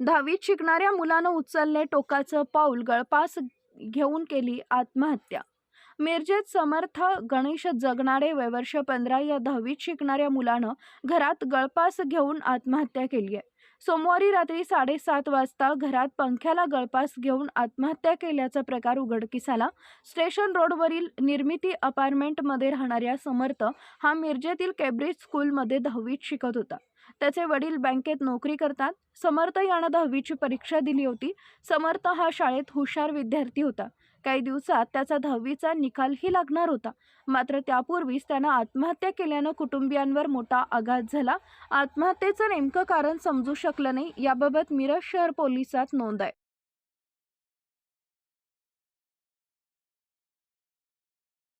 दहावीत शिकणाऱ्या मुलानं उचलले टोकाचं पाऊल गळपास घेऊन केली आत्महत्या मिरजेत समर्थ गणेश जगनाडे वयवर्ष पंधरा या दहावीत शिकणाऱ्या मुलानं घरात गळपास घेऊन आत्महत्या केली आहे सोमवारी रात्री साडेसात वाजता घरात पंख्याला गळपास घेऊन आत्महत्या केल्याचा प्रकार उघडकीस आला. स्टेशन रोडवरील निर्मिती अपार्टमेंटमध्ये राहणाऱ्या समर्थ हा मिरजेतील केब्रिज स्कूलमध्ये दहावीत शिकत होता. त्याचे वडील बँकेत नोकरी करतात. समर्थ यानं दहावीची परीक्षा दिली होती. समर्थ हा शाळेत हुशार विद्यार्थी होता. काही दिवसात त्याचा दहावीचा निकालही लागणार होता. मात्र त्यापूर्वीच त्यानं आत्महत्या केल्यानं कुटुंबियांवर मोठा आघात झाला. आत्महत्येचं नेमकं कारण समजू शकलं नाही. याबाबत मिरज शहर पोलिसात नोंद आहे.